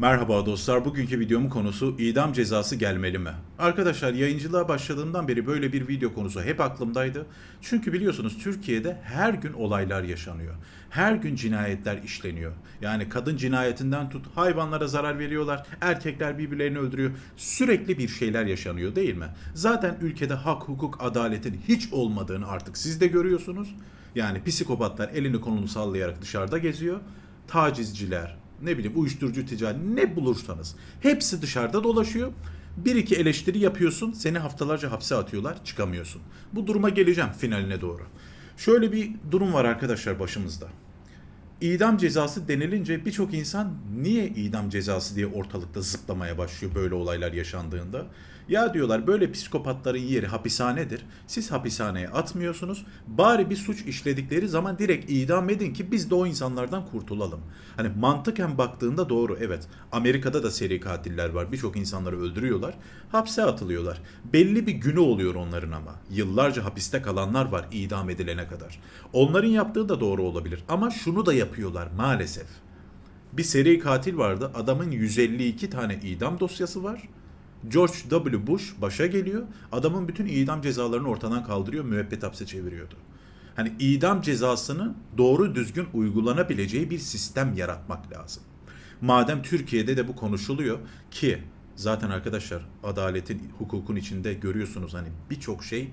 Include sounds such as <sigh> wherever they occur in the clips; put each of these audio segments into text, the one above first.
Merhaba dostlar. Bugünkü videomun konusu idam cezası gelmeli mi? Arkadaşlar yayıncılığa başladığımdan beri böyle bir video konusu hep aklımdaydı. Çünkü biliyorsunuz Türkiye'de her gün olaylar yaşanıyor. Her gün cinayetler işleniyor. Yani kadın cinayetinden tut hayvanlara zarar veriyorlar, erkekler birbirlerini öldürüyor. Sürekli bir şeyler yaşanıyor değil mi? Zaten ülkede hak, hukuk, adaletin hiç olmadığını artık siz de görüyorsunuz. Yani psikopatlar elini kolunu sallayarak dışarıda geziyor. Tacizciler, ne bileyim uyuşturucu ticari ne bulursanız hepsi dışarıda dolaşıyor. Bir iki eleştiri yapıyorsun seni haftalarca hapse atıyorlar çıkamıyorsun. Bu duruma geleceğim finaline doğru. Şöyle bir durum var arkadaşlar başımızda. İdam cezası denilince birçok insan niye idam cezası diye ortalıkta zıplamaya başlıyor böyle olaylar yaşandığında. Ya diyorlar böyle psikopatların yeri hapishanedir. Siz hapishaneye atmıyorsunuz. Bari bir suç işledikleri zaman direkt idam edin ki biz de o insanlardan kurtulalım. Hani mantıken baktığında doğru evet. Amerika'da da seri katiller var. Birçok insanları öldürüyorlar. Hapse atılıyorlar. Belli bir günü oluyor onların ama. Yıllarca hapiste kalanlar var idam edilene kadar. Onların yaptığı da doğru olabilir. Ama şunu da yapıyorlar maalesef. Bir seri katil vardı. Adamın 152 tane idam dosyası var. George W. Bush başa geliyor. Adamın bütün idam cezalarını ortadan kaldırıyor. Müebbet hapse çeviriyordu. Hani idam cezasını doğru düzgün uygulanabileceği bir sistem yaratmak lazım. Madem Türkiye'de de bu konuşuluyor ki zaten arkadaşlar adaletin, hukukun içinde görüyorsunuz hani birçok şey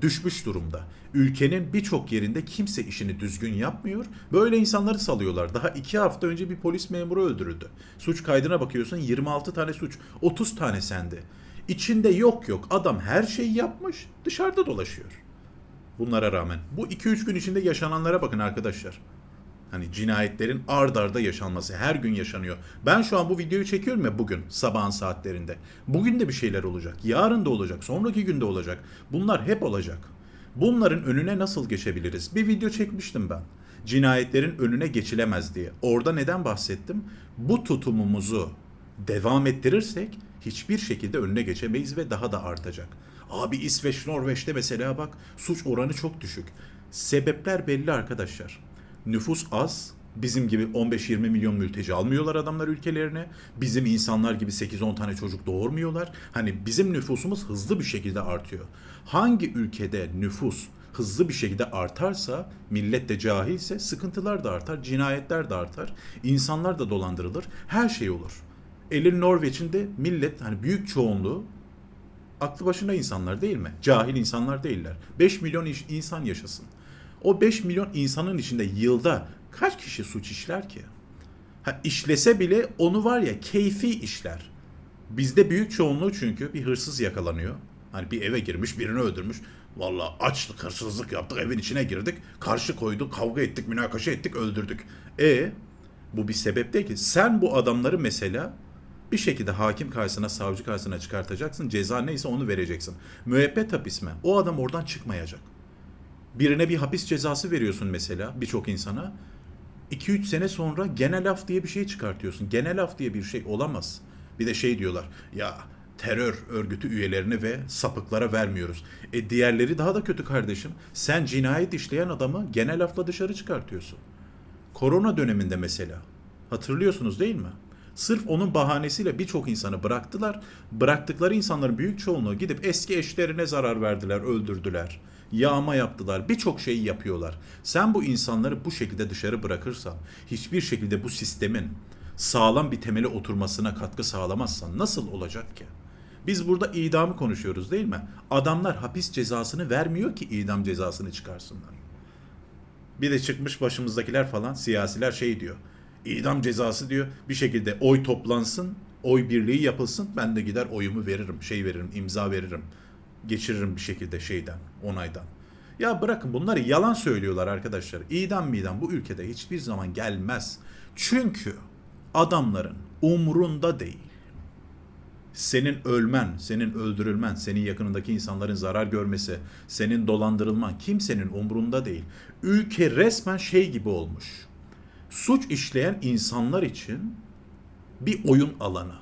düşmüş durumda. Ülkenin birçok yerinde kimse işini düzgün yapmıyor. Böyle insanları salıyorlar. Daha iki hafta önce bir polis memuru öldürüldü. Suç kaydına bakıyorsun 26 tane suç. 30 tane sende. İçinde yok yok adam her şeyi yapmış dışarıda dolaşıyor. Bunlara rağmen. Bu 2-3 gün içinde yaşananlara bakın arkadaşlar. Hani cinayetlerin ard arda yaşanması her gün yaşanıyor. Ben şu an bu videoyu çekiyorum ya bugün sabahın saatlerinde. Bugün de bir şeyler olacak. Yarın da olacak. Sonraki günde olacak. Bunlar hep olacak. Bunların önüne nasıl geçebiliriz? Bir video çekmiştim ben. Cinayetlerin önüne geçilemez diye. Orada neden bahsettim? Bu tutumumuzu devam ettirirsek hiçbir şekilde önüne geçemeyiz ve daha da artacak. Abi İsveç, Norveç'te mesela bak suç oranı çok düşük. Sebepler belli arkadaşlar. Nüfus az. Bizim gibi 15-20 milyon mülteci almıyorlar adamlar ülkelerine. Bizim insanlar gibi 8-10 tane çocuk doğurmuyorlar. Hani bizim nüfusumuz hızlı bir şekilde artıyor. Hangi ülkede nüfus hızlı bir şekilde artarsa, millet de cahilse sıkıntılar da artar, cinayetler de artar, insanlar da dolandırılır, her şey olur. Elin Norveç'in de millet hani büyük çoğunluğu aklı başında insanlar değil mi? Cahil insanlar değiller. 5 milyon insan yaşasın. O 5 milyon insanın içinde yılda kaç kişi suç işler ki? Ha, işlese bile onu var ya keyfi işler. Bizde büyük çoğunluğu çünkü bir hırsız yakalanıyor. Hani bir eve girmiş birini öldürmüş. Vallahi açlık hırsızlık yaptık evin içine girdik. Karşı koyduk kavga ettik münakaşa ettik öldürdük. E bu bir sebep değil ki. Sen bu adamları mesela bir şekilde hakim karşısına, savcı karşısına çıkartacaksın. Ceza neyse onu vereceksin. Müebbet hapis mi? O adam oradan çıkmayacak. Birine bir hapis cezası veriyorsun mesela birçok insana. 2-3 sene sonra genel af diye bir şey çıkartıyorsun. Genel af diye bir şey olamaz. Bir de şey diyorlar. Ya terör örgütü üyelerine ve sapıklara vermiyoruz. E diğerleri daha da kötü kardeşim. Sen cinayet işleyen adamı genel afla dışarı çıkartıyorsun. Korona döneminde mesela. Hatırlıyorsunuz değil mi? Sırf onun bahanesiyle birçok insanı bıraktılar. Bıraktıkları insanların büyük çoğunluğu gidip eski eşlerine zarar verdiler, öldürdüler. Yağma yaptılar, birçok şeyi yapıyorlar. Sen bu insanları bu şekilde dışarı bırakırsan, hiçbir şekilde bu sistemin sağlam bir temele oturmasına katkı sağlamazsan nasıl olacak ki? Biz burada idamı konuşuyoruz değil mi? Adamlar hapis cezasını vermiyor ki idam cezasını çıkarsınlar. Bir de çıkmış başımızdakiler falan siyasiler şey diyor. İdam cezası diyor bir şekilde oy toplansın, oy birliği yapılsın. Ben de gider oyumu veririm, şey veririm, imza veririm. Geçiririm bir şekilde şeyden, onaydan. Ya bırakın bunları yalan söylüyorlar arkadaşlar. İdam midam bu ülkede hiçbir zaman gelmez. Çünkü adamların umrunda değil senin ölmen, senin öldürülmen, senin yakınındaki insanların zarar görmesi, senin dolandırılman kimsenin umrunda değil. Ülke resmen şey gibi olmuş. Suç işleyen insanlar için bir oyun alanı.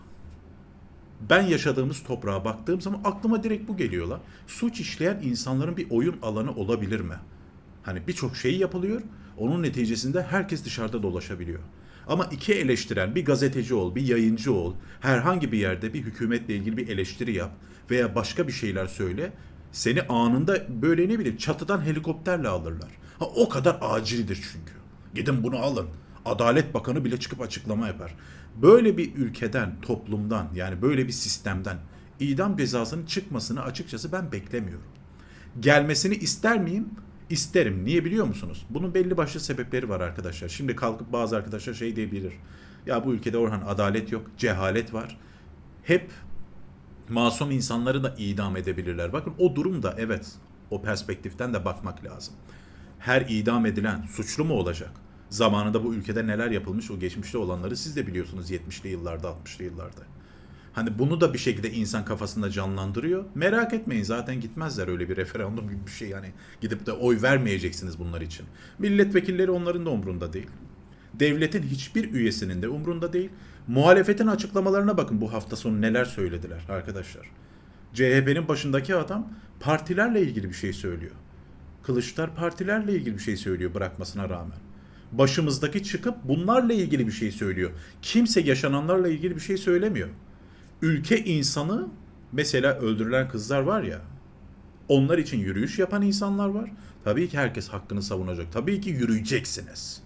Ben yaşadığımız toprağa baktığım zaman aklıma direkt bu geliyor la. Suç işleyen insanların bir oyun alanı olabilir mi? Hani birçok şey yapılıyor. Onun neticesinde herkes dışarıda dolaşabiliyor. Ama iki eleştiren bir gazeteci ol, bir yayıncı ol, herhangi bir yerde bir hükümetle ilgili bir eleştiri yap veya başka bir şeyler söyle. Seni anında böyle ne bileyim çatıdan helikopterle alırlar. Ha, o kadar acildir çünkü. Gidin bunu alın. Adalet Bakanı bile çıkıp açıklama yapar. Böyle bir ülkeden, toplumdan yani böyle bir sistemden idam cezasının çıkmasını açıkçası ben beklemiyorum. Gelmesini ister miyim? İsterim. Niye biliyor musunuz? Bunun belli başlı sebepleri var arkadaşlar. Şimdi kalkıp bazı arkadaşlar şey diyebilir. Ya bu ülkede Orhan adalet yok, cehalet var. Hep masum insanları da idam edebilirler. Bakın o durumda evet o perspektiften de bakmak lazım. Her idam edilen suçlu mu olacak? Zamanında bu ülkede neler yapılmış o geçmişte olanları siz de biliyorsunuz 70'li yıllarda 60'lı yıllarda. Hani bunu da bir şekilde insan kafasında canlandırıyor. Merak etmeyin zaten gitmezler öyle bir referandum gibi bir şey yani. Gidip de oy vermeyeceksiniz bunlar için. Milletvekilleri onların da umrunda değil. Devletin hiçbir üyesinin de umrunda değil. Muhalefetin açıklamalarına bakın bu hafta sonu neler söylediler arkadaşlar. CHP'nin başındaki adam partilerle ilgili bir şey söylüyor. Kılıçlar partilerle ilgili bir şey söylüyor bırakmasına rağmen. Başımızdaki çıkıp bunlarla ilgili bir şey söylüyor. Kimse yaşananlarla ilgili bir şey söylemiyor. Ülke insanı mesela öldürülen kızlar var ya onlar için yürüyüş yapan insanlar var. Tabii ki herkes hakkını savunacak. Tabii ki yürüyeceksiniz.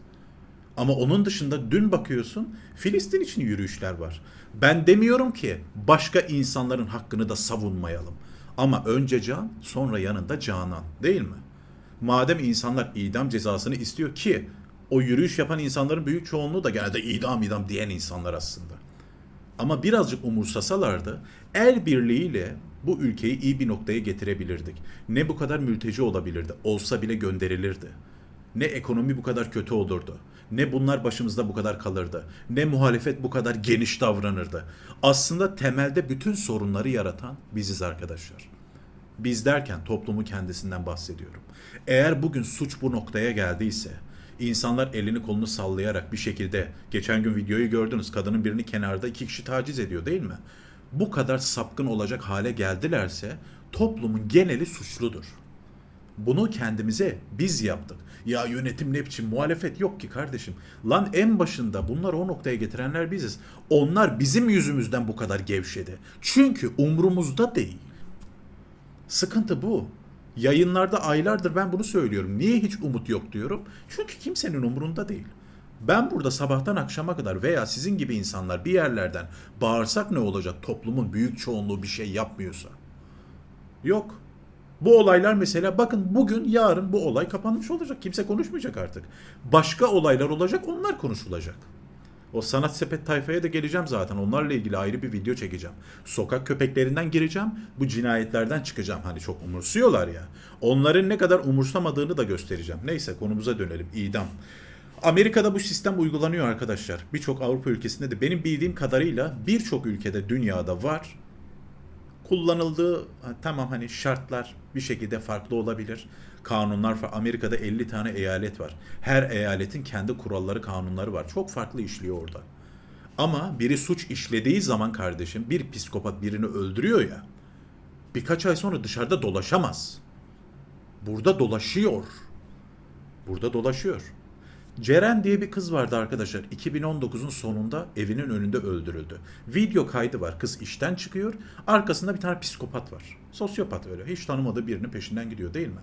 Ama onun dışında dün bakıyorsun Filistin için yürüyüşler var. Ben demiyorum ki başka insanların hakkını da savunmayalım. Ama önce can sonra yanında canan değil mi? Madem insanlar idam cezasını istiyor ki o yürüyüş yapan insanların büyük çoğunluğu da genelde idam idam diyen insanlar aslında. Ama birazcık umursasalardı el birliğiyle bu ülkeyi iyi bir noktaya getirebilirdik. Ne bu kadar mülteci olabilirdi. Olsa bile gönderilirdi. Ne ekonomi bu kadar kötü olurdu. Ne bunlar başımızda bu kadar kalırdı. Ne muhalefet bu kadar geniş davranırdı. Aslında temelde bütün sorunları yaratan biziz arkadaşlar. Biz derken toplumu kendisinden bahsediyorum. Eğer bugün suç bu noktaya geldiyse, insanlar elini kolunu sallayarak bir şekilde, geçen gün videoyu gördünüz, kadının birini kenarda iki kişi taciz ediyor değil mi? Bu kadar sapkın olacak hale geldilerse toplumun geneli suçludur. Bunu kendimize biz yaptık. Ya yönetim ne biçim muhalefet yok ki kardeşim. Lan en başında bunları o noktaya getirenler biziz. Onlar bizim yüzümüzden bu kadar gevşedi. Çünkü umrumuzda değil. Sıkıntı bu. Yayınlarda aylardır ben bunu söylüyorum. Niye hiç umut yok diyorum? Çünkü kimsenin umurunda değil. Ben burada sabahtan akşama kadar veya sizin gibi insanlar bir yerlerden bağırsak ne olacak toplumun büyük çoğunluğu bir şey yapmıyorsa? Yok. Bu olaylar mesela bakın bugün yarın bu olay kapanmış olacak. Kimse konuşmayacak artık. Başka olaylar olacak onlar konuşulacak. O sanat sepet tayfaya da geleceğim zaten. Onlarla ilgili ayrı bir video çekeceğim. Sokak köpeklerinden gireceğim. Bu cinayetlerden çıkacağım. Hani çok umursuyorlar ya. Onların ne kadar umursamadığını da göstereceğim. Neyse konumuza dönelim. İdam. Amerika'da bu sistem uygulanıyor arkadaşlar. Birçok Avrupa ülkesinde de benim bildiğim kadarıyla birçok ülkede dünyada var kullanıldığı tamam hani şartlar bir şekilde farklı olabilir. Kanunlar Amerika'da 50 tane eyalet var. Her eyaletin kendi kuralları, kanunları var. Çok farklı işliyor orada. Ama biri suç işlediği zaman kardeşim bir psikopat birini öldürüyor ya. Birkaç ay sonra dışarıda dolaşamaz. Burada dolaşıyor. Burada dolaşıyor. Ceren diye bir kız vardı arkadaşlar. 2019'un sonunda evinin önünde öldürüldü. Video kaydı var. Kız işten çıkıyor. Arkasında bir tane psikopat var. Sosyopat öyle. Hiç tanımadığı birinin peşinden gidiyor değil mi?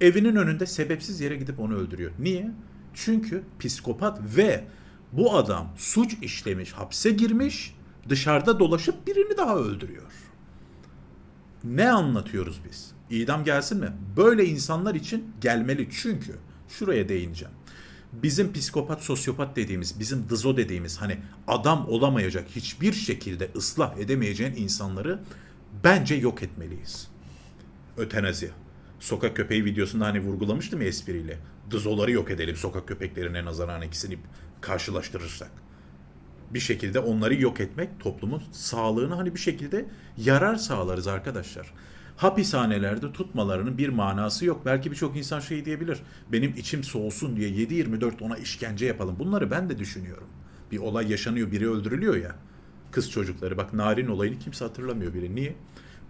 Evinin önünde sebepsiz yere gidip onu öldürüyor. Niye? Çünkü psikopat ve bu adam suç işlemiş, hapse girmiş, dışarıda dolaşıp birini daha öldürüyor. Ne anlatıyoruz biz? İdam gelsin mi? Böyle insanlar için gelmeli çünkü şuraya değineceğim. Bizim psikopat, sosyopat dediğimiz, bizim dızo dediğimiz hani adam olamayacak, hiçbir şekilde ıslah edemeyeceğin insanları bence yok etmeliyiz. Ötenazi. Sokak köpeği videosunda hani vurgulamıştım ya espriyle. Dızoları yok edelim sokak köpeklerine nazaran ikisini karşılaştırırsak bir şekilde onları yok etmek toplumun sağlığına hani bir şekilde yarar sağlarız arkadaşlar. Hapishanelerde tutmalarının bir manası yok. Belki birçok insan şey diyebilir. Benim içim soğusun diye 7-24 ona işkence yapalım. Bunları ben de düşünüyorum. Bir olay yaşanıyor, biri öldürülüyor ya. Kız çocukları. Bak Narin olayını kimse hatırlamıyor bile. Niye?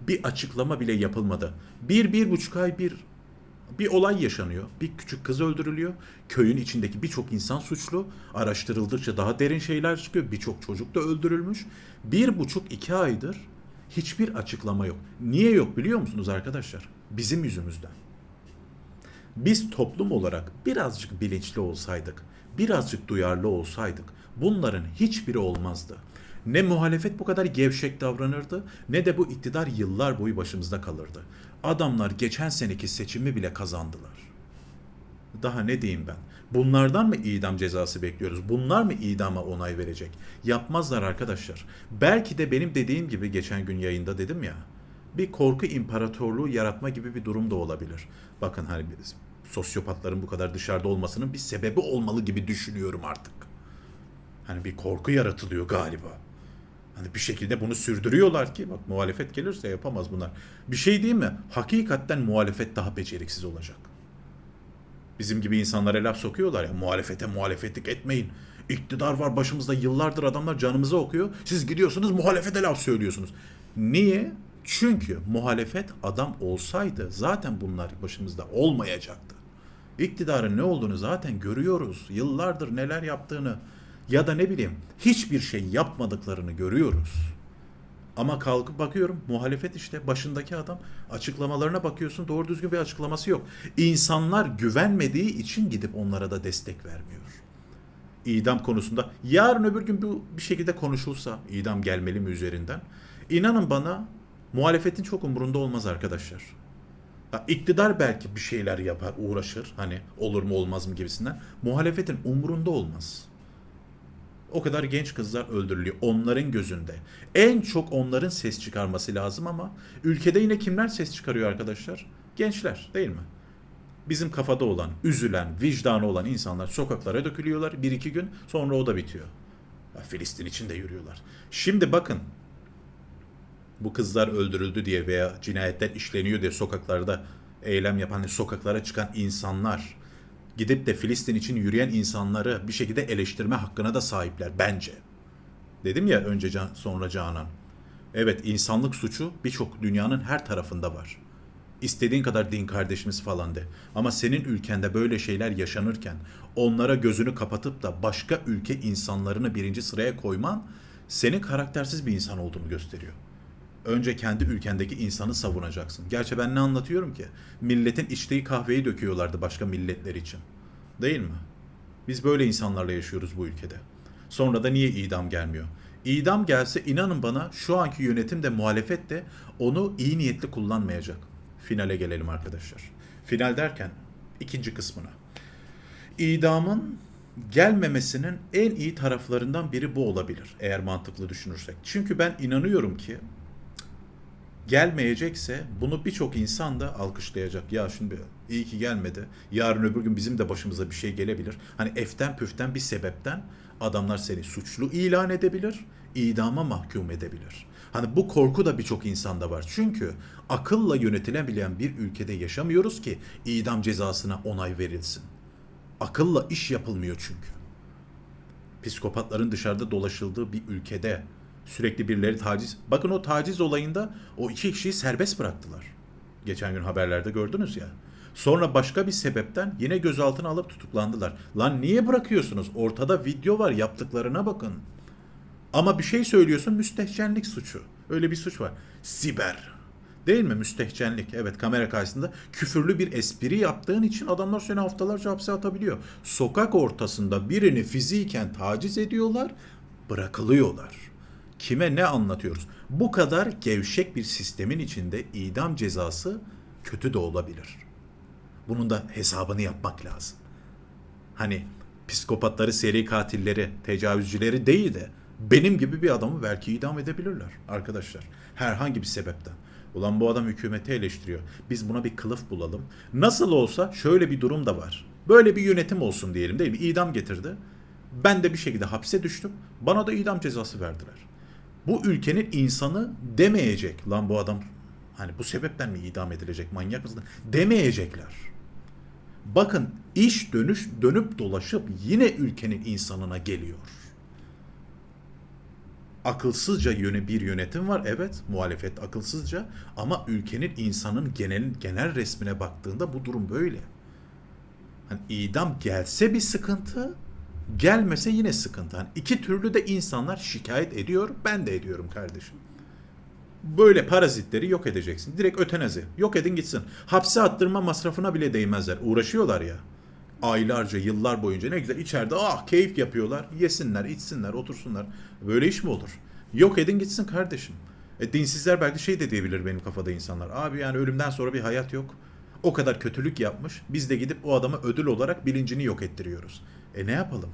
Bir açıklama bile yapılmadı. Bir, bir buçuk ay bir Bir olay yaşanıyor. Bir küçük kız öldürülüyor. Köyün içindeki birçok insan suçlu. Araştırıldıkça daha derin şeyler çıkıyor. Birçok çocuk da öldürülmüş. Bir buçuk iki aydır hiçbir açıklama yok. Niye yok biliyor musunuz arkadaşlar? Bizim yüzümüzden. Biz toplum olarak birazcık bilinçli olsaydık, birazcık duyarlı olsaydık bunların hiçbiri olmazdı. Ne muhalefet bu kadar gevşek davranırdı ne de bu iktidar yıllar boyu başımızda kalırdı. Adamlar geçen seneki seçimi bile kazandılar. Daha ne diyeyim ben? Bunlardan mı idam cezası bekliyoruz? Bunlar mı idama onay verecek? Yapmazlar arkadaşlar. Belki de benim dediğim gibi geçen gün yayında dedim ya. Bir korku imparatorluğu yaratma gibi bir durum da olabilir. Bakın hani sosyopatların bu kadar dışarıda olmasının bir sebebi olmalı gibi düşünüyorum artık. Hani bir korku yaratılıyor galiba. Hani bir şekilde bunu sürdürüyorlar ki bak muhalefet gelirse yapamaz bunlar. Bir şey değil mi? Hakikaten muhalefet daha beceriksiz olacak. Bizim gibi insanlara laf sokuyorlar ya muhalefete muhalefetlik etmeyin. İktidar var başımızda yıllardır adamlar canımızı okuyor. Siz gidiyorsunuz muhalefete laf söylüyorsunuz. Niye? Çünkü muhalefet adam olsaydı zaten bunlar başımızda olmayacaktı. İktidarın ne olduğunu zaten görüyoruz. Yıllardır neler yaptığını ya da ne bileyim hiçbir şey yapmadıklarını görüyoruz. Ama kalkıp bakıyorum muhalefet işte başındaki adam açıklamalarına bakıyorsun doğru düzgün bir açıklaması yok. İnsanlar güvenmediği için gidip onlara da destek vermiyor. İdam konusunda yarın öbür gün bu bir şekilde konuşulsa idam gelmeli mi üzerinden inanın bana muhalefetin çok umurunda olmaz arkadaşlar. Ha, iktidar belki bir şeyler yapar, uğraşır. Hani olur mu olmaz mı gibisinden. Muhalefetin umurunda olmaz. O kadar genç kızlar öldürülüyor onların gözünde. En çok onların ses çıkarması lazım ama ülkede yine kimler ses çıkarıyor arkadaşlar? Gençler değil mi? Bizim kafada olan, üzülen, vicdanı olan insanlar sokaklara dökülüyorlar bir iki gün sonra o da bitiyor. Ya Filistin için de yürüyorlar. Şimdi bakın bu kızlar öldürüldü diye veya cinayetler işleniyor diye sokaklarda eylem yapan, hani sokaklara çıkan insanlar gidip de Filistin için yürüyen insanları bir şekilde eleştirme hakkına da sahipler bence. Dedim ya önce can, sonra Canan. Evet insanlık suçu birçok dünyanın her tarafında var. İstediğin kadar din kardeşimiz falan de. Ama senin ülkende böyle şeyler yaşanırken onlara gözünü kapatıp da başka ülke insanlarını birinci sıraya koyman senin karaktersiz bir insan olduğunu gösteriyor. Önce kendi ülkendeki insanı savunacaksın. Gerçi ben ne anlatıyorum ki? Milletin içtiği kahveyi döküyorlardı başka milletler için. Değil mi? Biz böyle insanlarla yaşıyoruz bu ülkede. Sonra da niye idam gelmiyor? İdam gelse inanın bana şu anki yönetim de muhalefet de onu iyi niyetli kullanmayacak. Finale gelelim arkadaşlar. Final derken ikinci kısmına. İdamın gelmemesinin en iyi taraflarından biri bu olabilir eğer mantıklı düşünürsek. Çünkü ben inanıyorum ki gelmeyecekse bunu birçok insan da alkışlayacak. Ya şimdi iyi ki gelmedi. Yarın öbür gün bizim de başımıza bir şey gelebilir. Hani eften püften bir sebepten adamlar seni suçlu ilan edebilir, idama mahkum edebilir. Hani bu korku da birçok insanda var. Çünkü akılla yönetilebilen bir ülkede yaşamıyoruz ki idam cezasına onay verilsin. Akılla iş yapılmıyor çünkü. Psikopatların dışarıda dolaşıldığı bir ülkede sürekli birileri taciz. Bakın o taciz olayında o iki kişiyi serbest bıraktılar. Geçen gün haberlerde gördünüz ya. Sonra başka bir sebepten yine gözaltına alıp tutuklandılar. Lan niye bırakıyorsunuz? Ortada video var yaptıklarına bakın. Ama bir şey söylüyorsun müstehcenlik suçu. Öyle bir suç var. Siber. Değil mi? Müstehcenlik. Evet kamera karşısında küfürlü bir espri yaptığın için adamlar seni haftalarca hapse atabiliyor. Sokak ortasında birini fiziken taciz ediyorlar, bırakılıyorlar. Kime ne anlatıyoruz? Bu kadar gevşek bir sistemin içinde idam cezası kötü de olabilir. Bunun da hesabını yapmak lazım. Hani psikopatları, seri katilleri, tecavüzcüleri değil de benim gibi bir adamı belki idam edebilirler arkadaşlar. Herhangi bir sebepten. Ulan bu adam hükümeti eleştiriyor. Biz buna bir kılıf bulalım. Nasıl olsa şöyle bir durum da var. Böyle bir yönetim olsun diyelim değil mi? İdam getirdi. Ben de bir şekilde hapse düştüm. Bana da idam cezası verdiler. Bu ülkenin insanı demeyecek. Lan bu adam hani bu sebepten mi idam edilecek manyak mısın? Demeyecekler. Bakın iş dönüş dönüp dolaşıp yine ülkenin insanına geliyor. akılsızca yöne bir yönetim var. Evet, muhalefet akılsızca ama ülkenin insanın genel genel resmine baktığında bu durum böyle. Hani idam gelse bir sıkıntı, gelmese yine sıkıntı. Hani iki türlü de insanlar şikayet ediyor. Ben de ediyorum kardeşim. Böyle parazitleri yok edeceksin. Direkt ötenazi. Yok edin gitsin. Hapse attırma masrafına bile değmezler. Uğraşıyorlar ya. Aylarca, yıllar boyunca ne güzel içeride ah keyif yapıyorlar. Yesinler, içsinler, otursunlar. Böyle iş mi olur? Yok edin gitsin kardeşim. E, dinsizler belki şey de diyebilir benim kafada insanlar. Abi yani ölümden sonra bir hayat yok. O kadar kötülük yapmış. Biz de gidip o adama ödül olarak bilincini yok ettiriyoruz. E ne yapalım?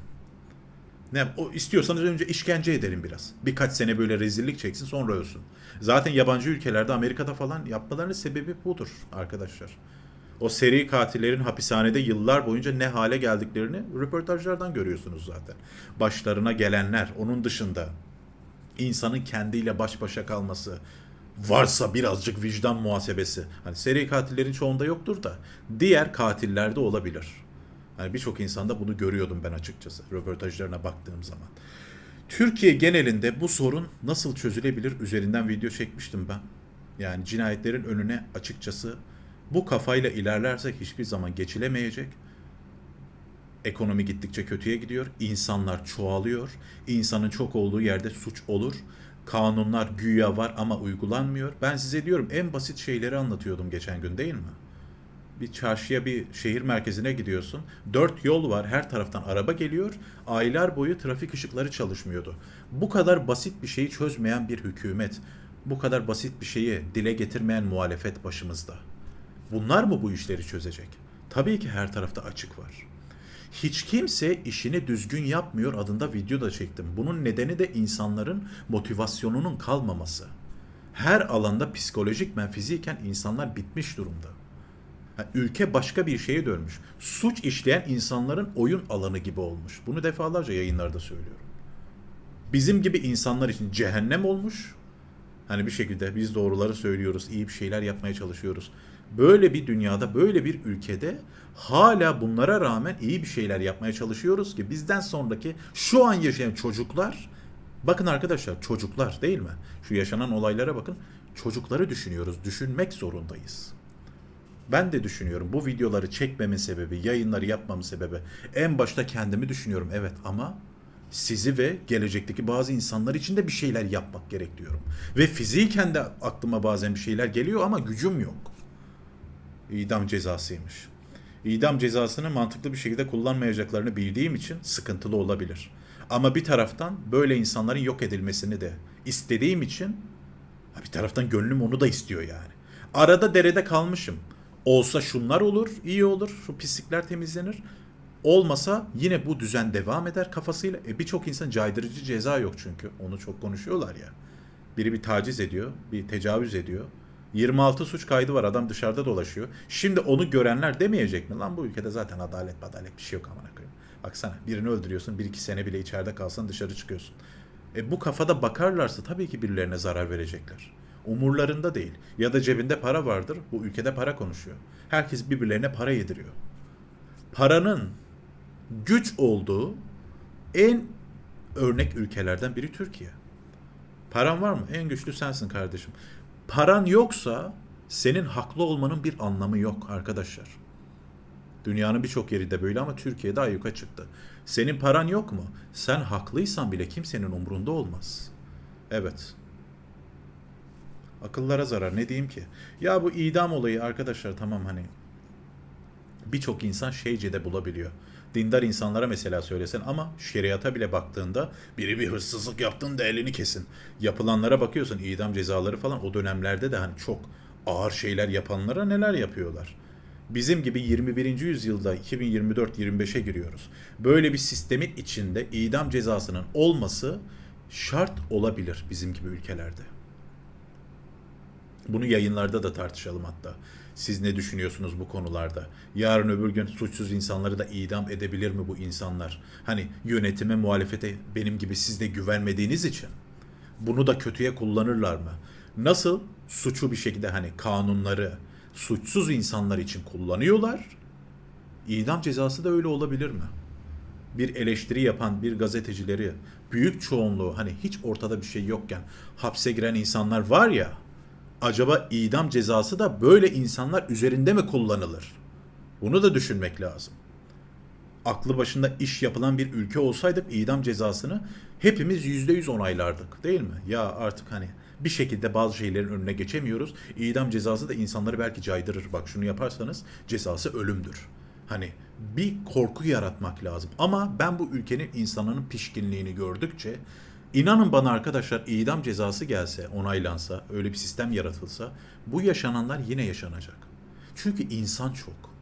Ne yap- o istiyorsanız önce işkence edelim biraz. Birkaç sene böyle rezillik çeksin sonra ölsün. Zaten yabancı ülkelerde Amerika'da falan yapmalarının sebebi budur arkadaşlar. O seri katillerin hapishanede yıllar boyunca ne hale geldiklerini röportajlardan görüyorsunuz zaten. Başlarına gelenler, onun dışında insanın kendiyle baş başa kalması, varsa birazcık vicdan muhasebesi. Hani seri katillerin çoğunda yoktur da diğer katillerde olabilir. Hani birçok insanda bunu görüyordum ben açıkçası röportajlarına baktığım zaman. Türkiye genelinde bu sorun nasıl çözülebilir üzerinden video çekmiştim ben. Yani cinayetlerin önüne açıkçası bu kafayla ilerlersek hiçbir zaman geçilemeyecek. Ekonomi gittikçe kötüye gidiyor. İnsanlar çoğalıyor. İnsanın çok olduğu yerde suç olur. Kanunlar güya var ama uygulanmıyor. Ben size diyorum en basit şeyleri anlatıyordum geçen gün değil mi? Bir çarşıya bir şehir merkezine gidiyorsun. Dört yol var her taraftan araba geliyor. Aylar boyu trafik ışıkları çalışmıyordu. Bu kadar basit bir şeyi çözmeyen bir hükümet. Bu kadar basit bir şeyi dile getirmeyen muhalefet başımızda. Bunlar mı bu işleri çözecek? Tabii ki her tarafta açık var. Hiç kimse işini düzgün yapmıyor adında video da çektim. Bunun nedeni de insanların motivasyonunun kalmaması. Her alanda psikolojik men fiziken insanlar bitmiş durumda. Ha, ülke başka bir şeye dönmüş. Suç işleyen insanların oyun alanı gibi olmuş. Bunu defalarca yayınlarda söylüyorum. Bizim gibi insanlar için cehennem olmuş. Hani bir şekilde biz doğruları söylüyoruz, iyi bir şeyler yapmaya çalışıyoruz. Böyle bir dünyada, böyle bir ülkede hala bunlara rağmen iyi bir şeyler yapmaya çalışıyoruz ki bizden sonraki şu an yaşayan çocuklar bakın arkadaşlar çocuklar değil mi? Şu yaşanan olaylara bakın. Çocukları düşünüyoruz. Düşünmek zorundayız. Ben de düşünüyorum. Bu videoları çekmemin sebebi, yayınları yapmamın sebebi en başta kendimi düşünüyorum. Evet ama sizi ve gelecekteki bazı insanlar için de bir şeyler yapmak gerek diyorum. Ve fiziken de aklıma bazen bir şeyler geliyor ama gücüm yok. İdam cezasıymış. İdam cezasını mantıklı bir şekilde kullanmayacaklarını bildiğim için sıkıntılı olabilir. Ama bir taraftan böyle insanların yok edilmesini de istediğim için bir taraftan gönlüm onu da istiyor yani. Arada derede kalmışım. Olsa şunlar olur, iyi olur, şu pislikler temizlenir. Olmasa yine bu düzen devam eder kafasıyla. E birçok insan caydırıcı ceza yok çünkü. Onu çok konuşuyorlar ya. Biri bir taciz ediyor, bir tecavüz ediyor. 26 suç kaydı var adam dışarıda dolaşıyor. Şimdi onu görenler demeyecek mi? Lan bu ülkede zaten adalet adalet bir şey yok amına koyayım. Baksana birini öldürüyorsun bir iki sene bile içeride kalsan dışarı çıkıyorsun. E bu kafada bakarlarsa tabii ki birilerine zarar verecekler. Umurlarında değil. Ya da cebinde para vardır. Bu ülkede para konuşuyor. Herkes birbirlerine para yediriyor. Paranın güç olduğu en örnek ülkelerden biri Türkiye. Paran var mı? En güçlü sensin kardeşim. Paran yoksa senin haklı olmanın bir anlamı yok arkadaşlar. Dünyanın birçok yerinde böyle ama Türkiye'de ayyuka çıktı. Senin paran yok mu? Sen haklıysan bile kimsenin umrunda olmaz. Evet. Akıllara zarar ne diyeyim ki? Ya bu idam olayı arkadaşlar tamam hani birçok insan şeyce de bulabiliyor. Dindar insanlara mesela söylesen ama şeriata bile baktığında biri bir hırsızlık yaptığında elini kesin. Yapılanlara bakıyorsun idam cezaları falan o dönemlerde de hani çok ağır şeyler yapanlara neler yapıyorlar. Bizim gibi 21. yüzyılda 2024-25'e giriyoruz. Böyle bir sistemin içinde idam cezasının olması şart olabilir bizim gibi ülkelerde. Bunu yayınlarda da tartışalım hatta. Siz ne düşünüyorsunuz bu konularda? Yarın öbür gün suçsuz insanları da idam edebilir mi bu insanlar? Hani yönetime, muhalefete benim gibi siz de güvenmediğiniz için bunu da kötüye kullanırlar mı? Nasıl suçu bir şekilde hani kanunları suçsuz insanlar için kullanıyorlar? İdam cezası da öyle olabilir mi? bir eleştiri yapan bir gazetecileri büyük çoğunluğu hani hiç ortada bir şey yokken hapse giren insanlar var ya acaba idam cezası da böyle insanlar üzerinde mi kullanılır? Bunu da düşünmek lazım. Aklı başında iş yapılan bir ülke olsaydık idam cezasını hepimiz yüzde yüz onaylardık değil mi? Ya artık hani bir şekilde bazı şeylerin önüne geçemiyoruz. İdam cezası da insanları belki caydırır. Bak şunu yaparsanız cezası ölümdür. Hani bir korku yaratmak lazım. Ama ben bu ülkenin insanının pişkinliğini gördükçe inanın bana arkadaşlar idam cezası gelse, onaylansa, öyle bir sistem yaratılsa bu yaşananlar yine yaşanacak. Çünkü insan çok.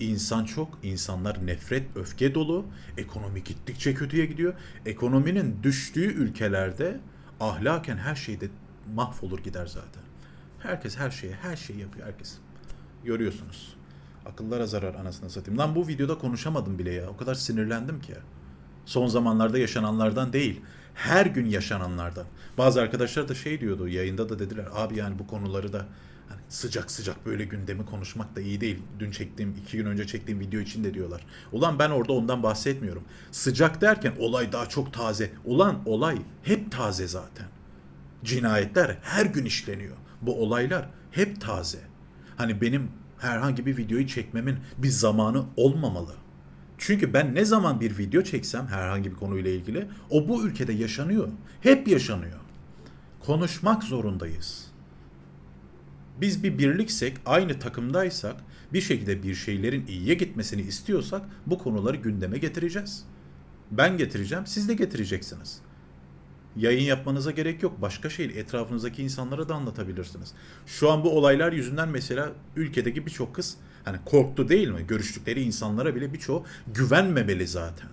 İnsan çok, insanlar nefret, öfke dolu. Ekonomi gittikçe kötüye gidiyor. Ekonominin düştüğü ülkelerde ahlaken her şeyde mahvolur gider zaten. Herkes her şeye, her şeyi yapıyor herkes. Görüyorsunuz. Akıllara zarar anasını satayım. Lan bu videoda konuşamadım bile ya. O kadar sinirlendim ki. Son zamanlarda yaşananlardan değil. Her gün yaşananlardan. Bazı arkadaşlar da şey diyordu yayında da dediler. Abi yani bu konuları da hani sıcak sıcak böyle gündemi konuşmak da iyi değil. Dün çektiğim, iki gün önce çektiğim video için de diyorlar. Ulan ben orada ondan bahsetmiyorum. Sıcak derken olay daha çok taze. Ulan olay hep taze zaten. Cinayetler her gün işleniyor. Bu olaylar hep taze. Hani benim herhangi bir videoyu çekmemin bir zamanı olmamalı. Çünkü ben ne zaman bir video çeksem herhangi bir konuyla ilgili o bu ülkede yaşanıyor. Hep yaşanıyor. Konuşmak zorundayız. Biz bir birliksek, aynı takımdaysak, bir şekilde bir şeylerin iyiye gitmesini istiyorsak bu konuları gündeme getireceğiz. Ben getireceğim, siz de getireceksiniz. Yayın yapmanıza gerek yok. Başka şey etrafınızdaki insanlara da anlatabilirsiniz. Şu an bu olaylar yüzünden mesela ülkedeki birçok kız hani korktu değil mi? Görüştükleri insanlara bile birçoğu güvenmemeli zaten.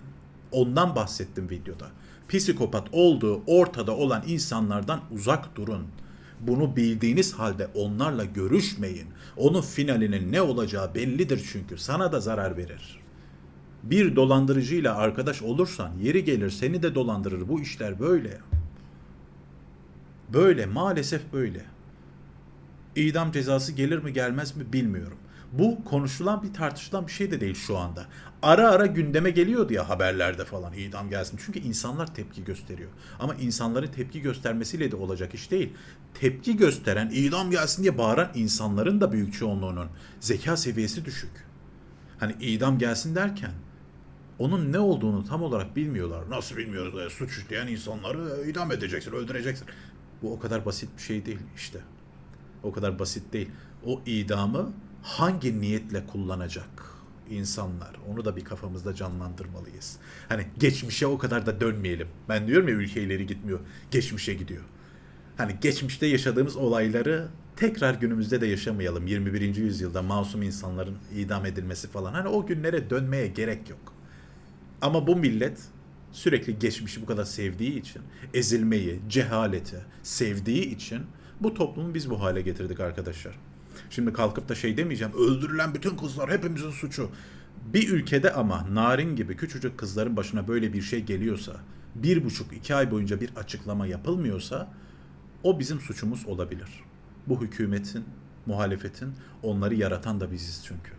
Ondan bahsettim videoda. Psikopat olduğu ortada olan insanlardan uzak durun. Bunu bildiğiniz halde onlarla görüşmeyin. Onun finalinin ne olacağı bellidir çünkü. Sana da zarar verir. Bir dolandırıcıyla arkadaş olursan yeri gelir seni de dolandırır. Bu işler böyle. Böyle maalesef böyle. İdam cezası gelir mi gelmez mi bilmiyorum. Bu konuşulan bir tartışılan bir şey de değil şu anda. Ara ara gündeme geliyordu ya haberlerde falan idam gelsin. Çünkü insanlar tepki gösteriyor. Ama insanların tepki göstermesiyle de olacak iş değil. Tepki gösteren, idam gelsin diye bağıran insanların da büyük çoğunluğunun zeka seviyesi düşük. Hani idam gelsin derken onun ne olduğunu tam olarak bilmiyorlar. Nasıl bilmiyoruz? E, suç işleyen insanları idam edeceksin, öldüreceksin. Bu o kadar basit bir şey değil işte. O kadar basit değil. O idamı hangi niyetle kullanacak insanlar? Onu da bir kafamızda canlandırmalıyız. Hani geçmişe o kadar da dönmeyelim. Ben diyorum ya ülke ileri gitmiyor. Geçmişe gidiyor. Hani geçmişte yaşadığımız olayları tekrar günümüzde de yaşamayalım. 21. yüzyılda masum insanların idam edilmesi falan. Hani o günlere dönmeye gerek yok. Ama bu millet sürekli geçmişi bu kadar sevdiği için, ezilmeyi, cehaleti sevdiği için bu toplumu biz bu hale getirdik arkadaşlar. Şimdi kalkıp da şey demeyeceğim, öldürülen bütün kızlar hepimizin suçu. Bir ülkede ama narin gibi küçücük kızların başına böyle bir şey geliyorsa, bir buçuk iki ay boyunca bir açıklama yapılmıyorsa, o bizim suçumuz olabilir. Bu hükümetin, muhalefetin, onları yaratan da biziz çünkü.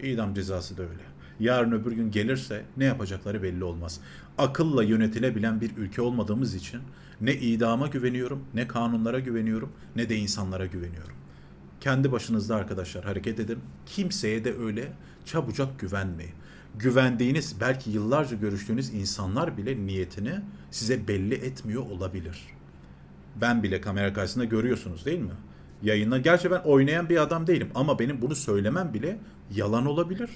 İdam cezası da öyle yarın öbür gün gelirse ne yapacakları belli olmaz. Akılla yönetilebilen bir ülke olmadığımız için ne idama güveniyorum, ne kanunlara güveniyorum, ne de insanlara güveniyorum. Kendi başınızda arkadaşlar hareket edin. Kimseye de öyle çabucak güvenmeyin. Güvendiğiniz, belki yıllarca görüştüğünüz insanlar bile niyetini size belli etmiyor olabilir. Ben bile kamera karşısında görüyorsunuz değil mi? Yayında gerçi ben oynayan bir adam değilim ama benim bunu söylemem bile yalan olabilir.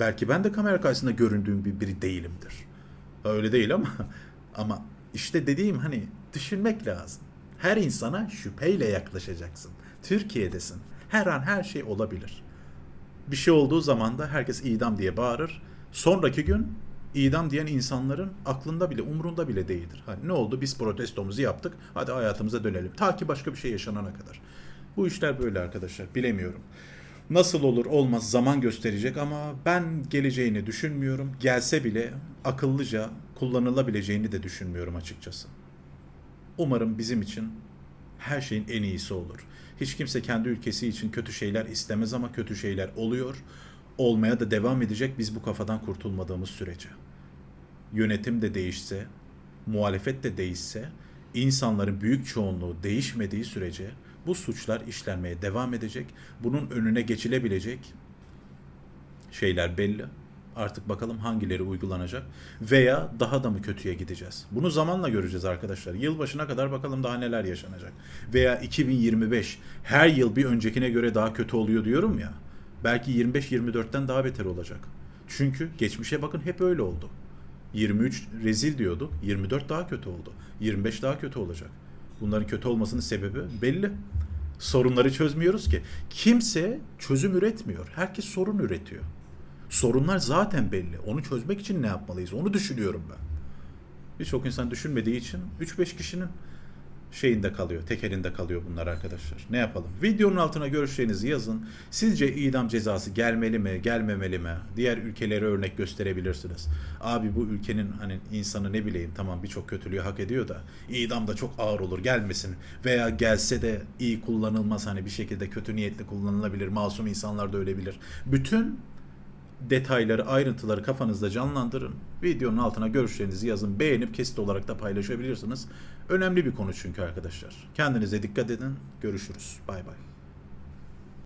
Belki ben de kamera karşısında göründüğüm bir biri değilimdir. Öyle değil ama <laughs> ama işte dediğim hani düşünmek lazım. Her insana şüpheyle yaklaşacaksın. Türkiye'desin. Her an her şey olabilir. Bir şey olduğu zaman da herkes idam diye bağırır. Sonraki gün idam diyen insanların aklında bile umrunda bile değildir. Hani ne oldu biz protestomuzu yaptık hadi hayatımıza dönelim. Ta ki başka bir şey yaşanana kadar. Bu işler böyle arkadaşlar bilemiyorum. Nasıl olur olmaz zaman gösterecek ama ben geleceğini düşünmüyorum. Gelse bile akıllıca kullanılabileceğini de düşünmüyorum açıkçası. Umarım bizim için her şeyin en iyisi olur. Hiç kimse kendi ülkesi için kötü şeyler istemez ama kötü şeyler oluyor. Olmaya da devam edecek biz bu kafadan kurtulmadığımız sürece. yönetim de değişse, muhalefet de değişse, insanların büyük çoğunluğu değişmediği sürece bu suçlar işlenmeye devam edecek. Bunun önüne geçilebilecek şeyler belli. Artık bakalım hangileri uygulanacak veya daha da mı kötüye gideceğiz? Bunu zamanla göreceğiz arkadaşlar. Yılbaşına kadar bakalım daha neler yaşanacak. Veya 2025 her yıl bir öncekine göre daha kötü oluyor diyorum ya. Belki 25-24'ten daha beter olacak. Çünkü geçmişe bakın hep öyle oldu. 23 rezil diyorduk. 24 daha kötü oldu. 25 daha kötü olacak. Bunların kötü olmasının sebebi belli. Sorunları çözmüyoruz ki. Kimse çözüm üretmiyor. Herkes sorun üretiyor. Sorunlar zaten belli. Onu çözmek için ne yapmalıyız? Onu düşünüyorum ben. Birçok insan düşünmediği için 3-5 kişinin şeyinde kalıyor, tek elinde kalıyor bunlar arkadaşlar. Ne yapalım? Videonun altına görüşlerinizi yazın. Sizce idam cezası gelmeli mi, gelmemeli mi? Diğer ülkelere örnek gösterebilirsiniz. Abi bu ülkenin hani insanı ne bileyim tamam birçok kötülüğü hak ediyor da idam da çok ağır olur gelmesin. Veya gelse de iyi kullanılmaz hani bir şekilde kötü niyetli kullanılabilir. Masum insanlar da ölebilir. Bütün detayları, ayrıntıları kafanızda canlandırın. Videonun altına görüşlerinizi yazın. Beğenip kesit olarak da paylaşabilirsiniz. Önemli bir konu çünkü arkadaşlar. Kendinize dikkat edin. Görüşürüz. Bay bay.